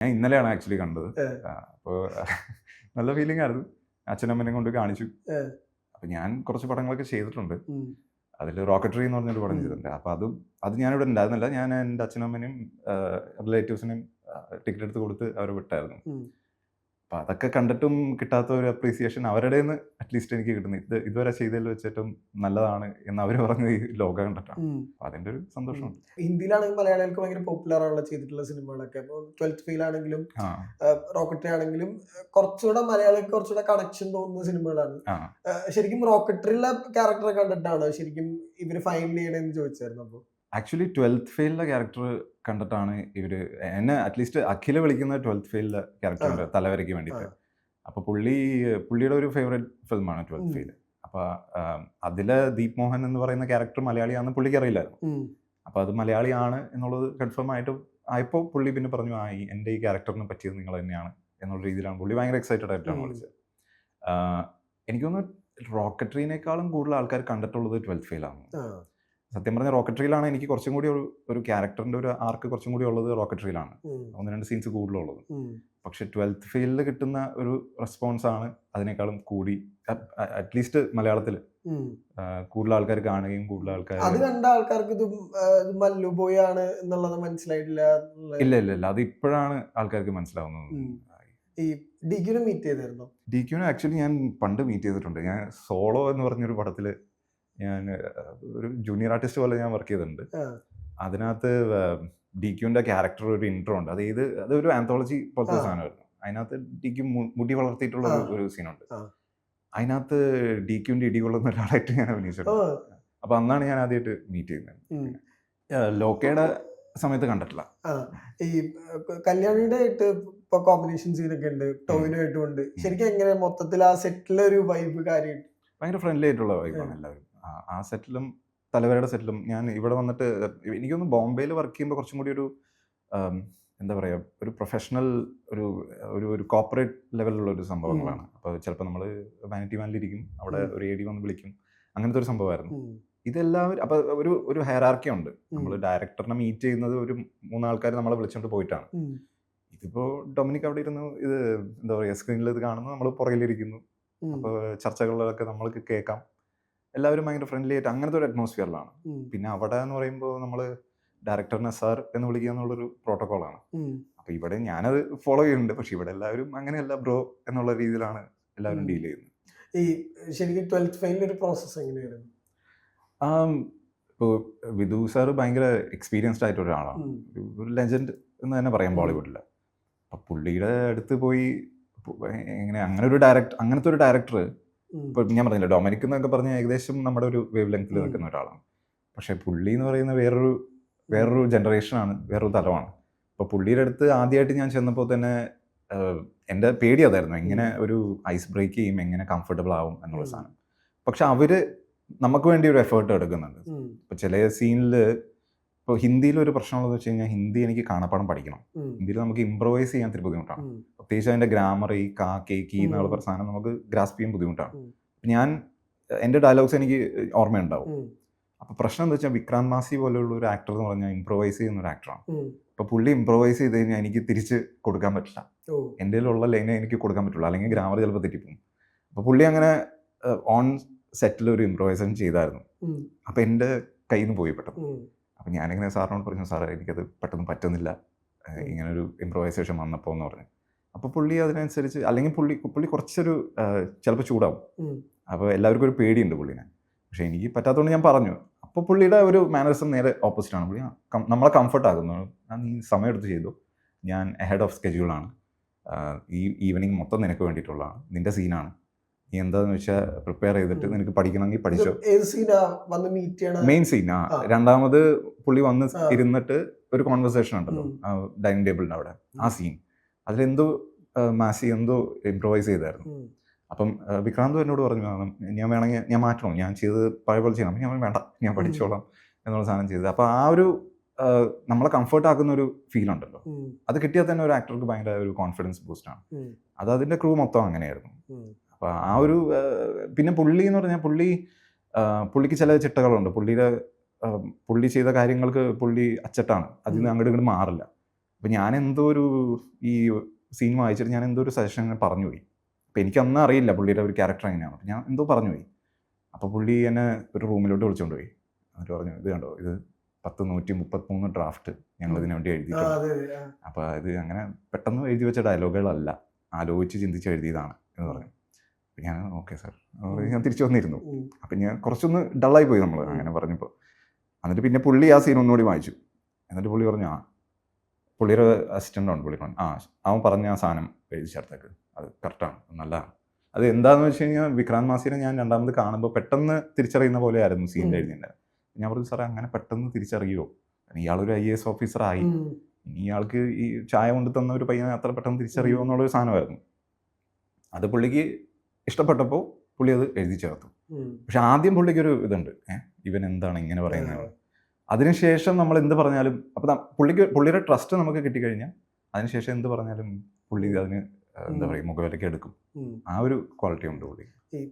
ഞാൻ ഇന്നലെയാണ് ആക്ച്വലി കണ്ടത്. അപ്പോൾ നല്ല ഫീലിംഗ് ആയിരുന്നു അച്ഛനമ്മനെ കൊണ്ട് കാണിച്ചു. അപ്പൊ ഞാൻ കുറച്ച് പടങ്ങളൊക്കെ ചെയ്തിട്ടുണ്ട് അതിൽ റോക്കറ്ററി എന്ന് പറഞ്ഞൊരു പടം. ചെയ്തിട്ടുണ്ട് അപ്പോൾ അതും അത് ഞാനിവിടെ ഉണ്ടായിരുന്നില്ല ഞാൻ എന്റെ അച്ഛനമ്മനെയും റിലേറ്റീവ്സിനെയും ടിക്കറ്റ് എടുത്ത് കൊടുത്ത് അവർ വിട്ടായിരുന്നു. അപ്പം അതൊക്കെ കണ്ടിട്ടും കിട്ടാത്ത ഒരു അപ്രീസിയേഷൻ അവരുടെ നിന്ന് അറ്റ്ലീസ്റ്റ് എനിക്ക് കിട്ടുന്നു. ഇത് ഇതുവരെ ചെയ്തതിൽ വെച്ചിട്ടും നല്ലതാണ് എന്ന് അവർ പറഞ്ഞ ഈ ലോകം കണ്ടിട്ടാണ്. അപ്പം അതിന്റെ ഒരു സന്തോഷമുണ്ട്. ഹിന്ദിയിലാണെങ്കിൽ മലയാളികൾക്ക് ഭയങ്കര പോപ്പുലർ ആണല്ലോ ചെയ്തിട്ടുള്ള സിനിമകളൊക്കെ. അപ്പോൾ ട്വൽത്ത് ഫെയിൽ ആണെങ്കിലും റോക്കറ്ററി ആണെങ്കിലും കുറച്ചുകൂടെ മലയാളികൾക്ക് കുറച്ചുകൂടെ കണക്ഷൻ തോന്നുന്ന സിനിമകളാണ്. ശരിക്കും റോക്കറ്ററിയിലെ ക്യാരക്ടറെ കണ്ടിട്ടാണ് ശരിക്കും ഇവർ ഫൈനൽ ചെയ്യണമെന്ന് ചോദിച്ചായിരുന്നു അപ്പോൾ ആക്ച്വലി ട്വൽത്ത് ഫെയിലിലെ ക്യാരക്ടർ കണ്ടിട്ടാണ് ഇവർ എന്നെ അറ്റ്ലീസ്റ്റ് അഖില വിളിക്കുന്ന ട്വൽത്ത് ഫെയിലിലെ ക്യാരക്ടറുണ്ട് തലവരയ്ക്ക് വേണ്ടിയിട്ട്. അപ്പോൾ പുള്ളി പുള്ളിയുടെ ഒരു ഫേവറേറ്റ് ഫിലിമാണ് ട്വൽത്ത്. ഫെയിൽ അപ്പോൾ അതിലെ ദീപ് മോഹൻ എന്ന് പറയുന്ന ക്യാരക്ടർ മലയാളിയാണെന്ന് പുള്ളിക്ക് അറിയില്ലായിരുന്നു. അപ്പോൾ അത് മലയാളിയാണ് എന്നുള്ളത് കൺഫേം ആയിട്ട് ആയപ്പോൾ പുള്ളി പിന്നെ പറഞ്ഞു ആ ഈ എന്റെ ഈ ക്യാരക്ടറിനെ പറ്റിയത് നിങ്ങൾ തന്നെയാണ് എന്നുള്ള രീതിയിലാണ് പുള്ളി ഭയങ്കര എക്സൈറ്റഡ് ആയിട്ടാണ്. വിളിച്ചത്. എനിക്കൊന്ന് എനിക്ക് തോന്നുന്നു റോക്കറ്ററിനേക്കാളും കൂടുതൽ ആൾക്കാർ കണ്ടിട്ടുള്ളത് ട്വൽത്ത് ഫെയിലാണ് സത്യം പറഞ്ഞ റോക്കറ്ററിയിലാണ് എനിക്ക് കുറച്ചും കൂടി ഒരു ക്യാരക്ടറിന്റെ ഒരു ആർക്ക് കുറച്ചും കൂടി ഉള്ളത് റോക്കറ്ററിയിലാണ് ഒന്ന് രണ്ട് സീൻസ് കൂടുതലുള്ളത്. പക്ഷെ ട്വൽത്ത് ഫെയിലിൽ കിട്ടുന്ന ഒരു റെസ്പോൺസ് ആണ് അതിനേക്കാളും കൂടി അറ്റ്ലീസ്റ്റ് മലയാളത്തിൽ കൂടുതൽ ആൾക്കാർ കാണുകയും കൂടുതൽ ആൾക്കാർ അത് കണ്ട ആൾക്കാർക്ക് ഇത് മല്ലുപോയാണ് എന്നുള്ളത് മനസ്സിലായിട്ടില്ല ഇല്ല ഇല്ല ഇല്ല. അത് ഇപ്പോഴാണ് ആൾക്കാർക്ക് മനസ്സിലാവുന്നത്. ഈ ഡിക്യൂനെ മീറ്റ് ചെയ്തായിരുന്നു? ഡി ക്യൂനെ ആക്ച്വലി ഞാൻ പണ്ട് മീറ്റ് ചെയ്തിട്ടുണ്ട്. ഞാൻ സോളോ എന്ന് പറഞ്ഞൊരു പടത്തിൽ ഞാൻ ഒരു ജൂനിയർ ആർട്ടിസ്റ്റ് പോലെ ഞാൻ വർക്ക് ചെയ്തിട്ടുണ്ട്. അതിനകത്ത് ഡി ക്യൂന്റെ ക്യാരക്ടർ ഒരു ഇൻട്രോ ഉണ്ട്. അത് ഒരു അതൊരു ആന്തോളജി പോലത്തെ. സാധനമായിരുന്നു. അതിനകത്ത് ഡി ക്യൂ മുടി വളർത്തിയിട്ടുള്ള ഒരു- സീനുണ്ട്. അതിനകത്ത് ഡി ക്യൂന്റെ ഇടി കൊള്ളുന്ന ഒരാളായിട്ട് ഞാൻ അഭിനയിച്ചിട്ടുണ്ട്. അപ്പൊ അപ്പോൾ അന്നാണ് ഞാൻ ആദ്യമായിട്ട് മീറ്റ് ചെയ്യുന്നത്. ലോക്കയുടെ സമയത്ത് കണ്ടിട്ടില്ല. ഈ കല്യാണിയുടെ ആയിട്ട് ഇപ്പൊ കോമ്പിനേഷൻ സീനൊക്കെ ഉണ്ട്. ടോവിനോ ഉണ്ട്. ശരിക്കും എങ്ങനെ മൊത്തത്തിൽ ആ സെറ്റിലെ ഒരു വൈബ് കാര്യമായിട്ട്? ഭയങ്കര ഫ്രണ്ട്ലി ആയിട്ടുള്ള വൈബാണ് എല്ലാവരും. ആ- സെറ്റിലും തലവരയുടെ സെറ്റിലും ഞാൻ ഇവിടെ വന്നിട്ട് എനിക്കൊന്ന് ബോംബെയിൽ വർക്ക് ചെയ്യുമ്പോൾ കുറച്ചും കൂടി ഒരു എന്താ പറയുക ഒരു പ്രൊഫഷണൽ ഒരു ഒരു ഒരു കോപ്പറേറ്റ് ലെവലിലുള്ള ഒരു സംഭവങ്ങളാണ്. അപ്പോൾ ചിലപ്പോൾ നമ്മൾ വാനിറ്റി വാനിലിരിക്കും അവിടെ ഒരു എ ഡി വന്ന് വിളിക്കും. അങ്ങനത്തെ ഒരു സംഭവമായിരുന്നു. ഇതെല്ലാവരും അപ്പോൾ ഒരു ഒരു ഹയറാർക്കി ഉണ്ട്. നമ്മൾ ഡയറക്ടറിനെ മീറ്റ് ചെയ്യുന്നത് ഒരു മൂന്നാൾക്കാർ നമ്മളെ വിളിച്ചുകൊണ്ട് പോയിട്ടാണ്. ഇതിപ്പോൾ ഡൊമിനിക് അവിടെ ഇരുന്ന് ഇത് എന്താ പറയുക സ്ക്രീനിൽ ഇത് കാണുന്നു നമ്മൾ പുറകിലിരിക്കുന്നു. അപ്പോൾ ചർച്ചകളിലൊക്കെ നമ്മൾക്ക് കേൾക്കാം. എല്ലാവരും ഭയങ്കര ഫ്രണ്ട്ലി ആയിട്ട് അങ്ങനത്തെ ഒരു അറ്റ്മോസ്ഫിയറിലാണ് പിന്നെ അവിടെ എന്ന് പറയുമ്പോൾ നമ്മൾ ഡയറക്ടറിനെ സാർ എന്ന് വിളിക്കുക എന്നുള്ളൊരു പ്രോട്ടോക്കോളാണ് അപ്പൊ ഇവിടെ ഞാനത് ഫോളോ ചെയ്യുന്നുണ്ട്. പക്ഷെ ഇവിടെ എല്ലാവരും അങ്ങനെയല്ല ബ്രോ എന്നുള്ള രീതിയിലാണ് എല്ലാവരും ഡീൽ ചെയ്യുന്നത്. ഈ ശരിക്കും ട്വൽത്ത് ഫെയിലിന്റെ ഒരു പ്രോസസ്സ് എങ്ങനെയായിരുന്നു? ഇപ്പോൾ വിധു സാർ ഭയങ്കര എക്സ്പീരിയൻസ്ഡ് ആയിട്ട് ഒരാളാണ്. ഒരു ഒരു ലെജൻഡ് എന്ന് തന്നെ പറയാം ബോളിവുഡിൽ അപ്പം പുള്ളിയുടെ അടുത്ത് പോയി എങ്ങനെ അങ്ങനെ ഒരു ഡയറക്ടർ അങ്ങനത്തെ ഒരു ഡയറക്ടർ ഉം. ഇപ്പോൾ ഞാൻ പറഞ്ഞില്ല ഡൊമിനിക് എന്നൊക്കെ പറഞ്ഞ ഏകദേശം നമ്മുടെ ഒരു വേവ് ലെങ്ത്തിൽ. നിൽക്കുന്ന ഒരാളാണ് പക്ഷേ പുള്ളി എന്ന് പറയുന്ന വേറൊരു വേറൊരു ജനറേഷനാണ് വേറൊരു തലമാണ് അപ്പോൾ പുള്ളിയുടെ അടുത്ത് ആദ്യമായിട്ട് ഞാൻ ചെന്നപ്പോൾ തന്നെ എന്റെ പേടി അതായിരുന്നു എങ്ങനെ ഒരു ഐസ് ബ്രേക്ക് ചെയ്യും എങ്ങനെ കംഫർട്ടബിൾ ആവും എന്നുള്ള. സാധനം പക്ഷെ അവർ നമുക്ക് വേണ്ടി ഒരു എഫേർട്ട് എടുക്കുന്നുണ്ട്. ഇപ്പോൾ ചില സീനിൽ ഇപ്പോൾ ഹിന്ദിയിൽ ഒരു പ്രശ്നമുള്ളത് വെച്ച് കഴിഞ്ഞാൽ ഹിന്ദി എനിക്ക് കാണാപ്പാടം പഠിക്കണം. ഹിന്ദിയിൽ നമുക്ക് ഇംപ്രവൈസ് ചെയ്യാൻ ഇത്തിരി ബുദ്ധിമുട്ടാണ്. പ്രത്യേകിച്ച് അതിന്റെ ഗ്രാമർ ഈ കാ കെ കീ എന്നുള്ള പ്രസ്ഥാനം പറഞ്ഞ സാധനം നമുക്ക് ഗ്രാസ്പ് ചെയ്യാൻ ബുദ്ധിമുട്ടാണ്. ഞാൻ എന്റെ ഡയലോഗ്സ് എനിക്ക് ഓർമ്മയുണ്ടാവും. അപ്പോൾ പ്രശ്നം എന്താ വെച്ചാൽ വിക്രാന്ത് മാസി പോലെയുള്ള ഒരു ആക്ടർ എന്ന് പറഞ്ഞാൽ ഇംപ്രവൈസ് ചെയ്യുന്ന ഒരു ആക്ടറാണ്. അപ്പോൾ പുള്ളി ഇംപ്രവൈസ് ചെയ്ത് കഴിഞ്ഞാൽ എനിക്ക് തിരിച്ച് കൊടുക്കാൻ പറ്റില്ല. എന്റെ ഉള്ള ലൈനെ എനിക്ക് കൊടുക്കാൻ പറ്റുള്ളൂ. അല്ലെങ്കിൽ ഗ്രാമർ ചിലപ്പോൾ തെറ്റിപ്പോകും അപ്പോൾ പുള്ളി അങ്ങനെ ഓൺ സെറ്റിൽ ഒരു ഇംപ്രവൈസേഷൻ ചെയ്തായിരുന്നു. അപ്പോൾ എന്റെ കയ്യിൽ നിന്ന് പോയി പെട്ടെന്ന്. അപ്പം ഞാനിങ്ങനെ സാറിനോട് പറഞ്ഞു സാറേ എനിക്കത് പെട്ടെന്ന് പറ്റുന്നില്ല. ഇങ്ങനൊരു ഇമ്പ്രവൈസേഷൻ വന്നപ്പോൾ എന്ന് പറഞ്ഞു. അപ്പോൾ പുള്ളി അതിനനുസരിച്ച് അല്ലെങ്കിൽ പുള്ളി പുള്ളി കുറച്ചൊരു ചിലപ്പോൾ ചൂടാവും. അപ്പോൾ എല്ലാവർക്കും ഒരു പേടിയുണ്ട് പുള്ളിനെ. പക്ഷേ എനിക്ക് പറ്റാത്തതുകൊണ്ട് ഞാൻ പറഞ്ഞു. അപ്പോൾ പുള്ളിയുടെ ഒരു മാനേഴ്സും നേരെ ഓപ്പോസിറ്റ് ആണ്. പുള്ളി നമ്മളെ കംഫർട്ട് ആകുന്നു ഞാൻ നീ സമയമെടുത്ത് ചെയ്തു. ഞാൻ അഹെഡ് ഓഫ് സ്കെഡ്യൂളാണ് ഈ ഈവനിങ് മൊത്തം നിനക്ക് വേണ്ടിയിട്ടുള്ളതാണ്. നിന്റെ സീനാണ് നീ എന്താണെന്ന് വെച്ചാൽ പ്രിപ്പയർ ചെയ്തിട്ട് നിനക്ക് പഠിക്കണമെങ്കിൽ പഠിച്ചു. മെയിൻ സീൻ ആ. രണ്ടാമത് പുള്ളി വന്ന്. ഇരുന്നിട്ട് ഒരു കോൺവെർസേഷൻ ഉണ്ടല്ലോ. ഡൈനിങ് ടേബിളിന്റെ അവിടെ. ആ സീൻ അതിലെന്തോ മാസി എന്തോ ഇംപ്രവൈസ് ചെയ്തായിരുന്നു. അപ്പം വിക്രാന്ത് എന്നോട് പറഞ്ഞു "ആ, ഞാൻ വേണമെങ്കിൽ ഞാൻ മാറ്റണം. ഞാൻ ചെയ്ത് പഴയ പോലെ ചെയ്യണം. ഞാൻ വേണ്ട. ഞാൻ പഠിച്ചോളാം. എന്നുള്ള സാധനം ചെയ്തത്. അപ്പോൾ ആ ഒരു നമ്മളെ കംഫർട്ട് ആക്കുന്ന ഒരു ഫീൽ ഉണ്ടല്ലോ. അത് കിട്ടിയാൽ തന്നെ ഒരു ആക്ടർക്ക് ഭയങ്കര ഒരു കോൺഫിഡൻസ് ബൂസ്റ്റാണ് ആണ്. അത് അതിന്റെ ക്രൂ മൊത്തം അങ്ങനെയായിരുന്നു. ഉം. അപ്പോൾ ആ ഒരു പിന്നെ പുള്ളി എന്ന് പറഞ്ഞാൽ പുള്ളി പുള്ളിക്ക് ചില ചിട്ടകളുണ്ട്. പുള്ളിയുടെ പുള്ളി ചെയ്ത കാര്യങ്ങൾക്ക് പുള്ളി അച്ചട്ടാണ്. അതിൽ നിന്ന് അങ്ങോട്ട് ഇങ്ങോട്ട് മാറില്ല. അപ്പം ഞാൻ എന്തോ ഒരു ഈ സീൻ വായിച്ചിട്ട് ഞാൻ എന്തോ ഒരു സജഷൻ പറഞ്ഞു പോയി. അപ്പം എനിക്ക് അന്ന് അറിയില്ല പുള്ളിയുടെ ഒരു ക്യാരക്ടർ എങ്ങനെയാണ്. അപ്പം ഞാൻ എന്തോ പറഞ്ഞു പോയി. അപ്പോൾ പുള്ളി എന്നെ ഒരു റൂമിലോട്ട് വിളിച്ചുകൊണ്ട് പോയി. എന്നിട്ട് പറഞ്ഞു ഇത് കണ്ടോ ഇത് പത്ത് നൂറ്റി മുപ്പത്തിമൂന്ന് ഡ്രാഫ്റ്റ് ഞങ്ങൾ ഇതിനു വേണ്ടി എഴുതി എഴുതിയിട്ടുണ്ട്. അപ്പോൾ ഇത് അങ്ങനെ പെട്ടെന്ന് എഴുതി വെച്ച ഡയലോഗുകളല്ല ആലോചിച്ച് ചിന്തിച്ച് എഴുതിയതാണ് എന്ന് പറഞ്ഞു. അപ്പം ഞാൻ ഓക്കെ സാർ. ഞാൻ തിരിച്ചു വന്നിരുന്നു. അപ്പം ഞാൻ കുറച്ചൊന്ന് ഡള്ളായി പോയി നമ്മൾ. അങ്ങനെ പറഞ്ഞപ്പോൾ എന്നിട്ട് പിന്നെ പുള്ളി ആ സീൻ ഒന്നുകൂടി വായിച്ചു. എന്നിട്ട് പുള്ളി പറഞ്ഞു ആ പുള്ളിയുടെ അസിസ്റ്റന്റ് ആണ് പുള്ളി. പറഞ്ഞു ആ അവൻ പറഞ്ഞ ആ സാധനം എഴുതി ചേർത്തേക്ക്. അത് കറക്റ്റാണ് നല്ലതാണ് അത് എന്താണെന്ന് വെച്ച് കഴിഞ്ഞാൽ വിക്രാന്ത് മാസിനെ ഞാൻ രണ്ടാമത് കാണുമ്പോൾ പെട്ടെന്ന് തിരിച്ചറിയുന്ന പോലെ ആയിരുന്നു സീൻ എഴുതിയിട്ടുണ്ടായത് ഞാൻ പറഞ്ഞു സാറേ അങ്ങനെ പെട്ടെന്ന് തിരിച്ചറിയുമോ ഇയാളൊരു ഐ എ എസ് ഓഫീസറായി ഇനി ഇയാൾക്ക് ഈ ചായ കൊണ്ട് തന്ന ഒരു പയ്യനെ അത്ര പെട്ടെന്ന് തിരിച്ചറിയുമോ എന്നുള്ളൊരു സാധനമായിരുന്നു. അത് പുള്ളിക്ക് ഇഷ്ടപ്പെട്ടപ്പോൾ പുള്ളി അത് എഴുതി ചേർത്തു. പക്ഷെ ആദ്യം പുള്ളിക്കൊരു ഇതുണ്ട്. ഏഹ് ഇവൻ എന്താണ് ഇങ്ങനെ പറയുന്നത്? അതിനുശേഷം നമ്മൾ എന്ത് പറഞ്ഞാലും അപ്പം പുള്ളിക്ക് പുള്ളിയുടെ ട്രസ്റ്റ് നമുക്ക് കിട്ടിക്കഴിഞ്ഞാൽ അതിനുശേഷം എന്ത് പറഞ്ഞാലും പുള്ളി അതിന് എന്താ പറയുക മുഖവിലയ്ക്ക് എടുക്കും. ആ ഒരു ക്വാളിറ്റി ഉണ്ട് പുള്ളി